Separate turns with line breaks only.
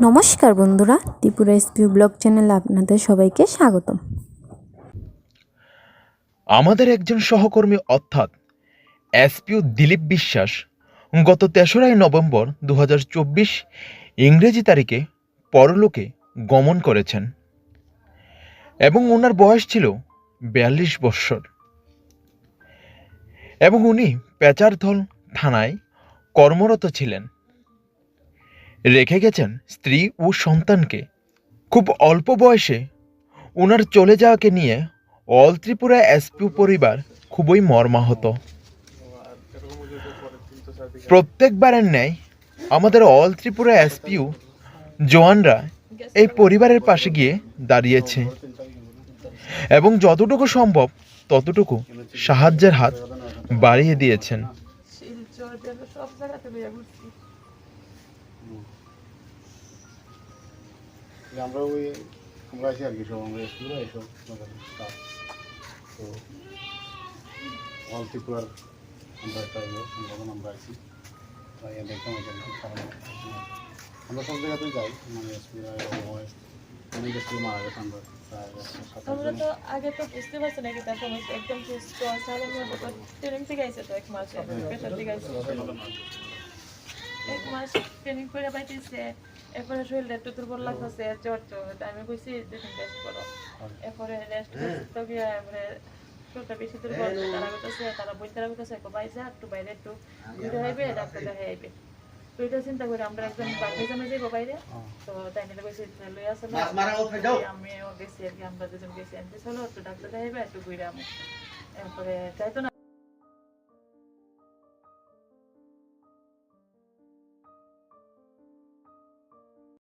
নমস্কার বন্ধুরা, ত্রিপুরা এসপিউ ব্লগ চ্যানেলে আপনাদের সবাইকে স্বাগতম।
আমাদের একজন সহকর্মী অর্থাৎ এসপিও দিলীপ বিশ্বাস গত তেসরাই নভেম্বর দু হাজার চব্বিশ ইংরেজি তারিখে পরলোকে গমন করেছেন এবং ওনার বয়স ছিল বিয়াল্লিশ বৎসর। এবং উনি পেচারধল থানায় কর্মরত ছিলেন। রেখে গেছেন স্ত্রী ও সন্তানকে। খুব অল্প বয়সে ওনার চলে যাওয়াকে নিয়ে অল ত্রিপুরা এসপিউ পরিবার খুবই মর্মাহত। প্রত্যেকবারের ন্যায় আমাদের অল ত্রিপুরা এসপিউ জওয়ানরা এই পরিবারের পাশে গিয়ে দাঁড়িয়েছে। এবং যতটুকু সম্ভব ততটুকু সাহায্যের হাত বাড়িয়ে দিয়েছেন।
আমরা ওই আমরা আছি আর কি সব আমরা স্কুলে স্টাফ তো অল ত্রিপুরার আমরা একটা ইয়ে সংগঠন আমরা আছি দেখতাম এখানে আমরা সব জায়গাতেই যাই মানে স্কুলে হয় অনেক স্কুলে মারা গেছে আমরা
আমরা তো আগে তো বুঝতে পারছি না কি তার সমস্যা একদম সুস্থ মতো ট্রেনিং থেকে আইছে তো এক মাস এক মাস ট্রেনিং করে পাইতেছে এরপরে শরীরটা একটু দুর্বল লাগতেছে জ্বর জ্বর তা আমি কইছি দুদিন রেস্ট করো। এরপরে রেস্ট তো গিয়ে এবারে শরীরটা বেশি দুর্বল তারা কইতেছে তারা বই তারা কইতেছে বাইরে একটু বাইরে একটু ঘুরে আইবে ডাক্তার দেখে আইবে। তো এটা চিন্তা করে আমরা একজন বাকি জামে যাব বাইরে। তো তাই নিলে কইছি লই আসে আমি ও গেছি আর কি আমরা দুজন গেছি। আমি চলো একটু ডাক্তার দেখাইবে একটু ঘুরে আমি। এরপরে যাইতো না।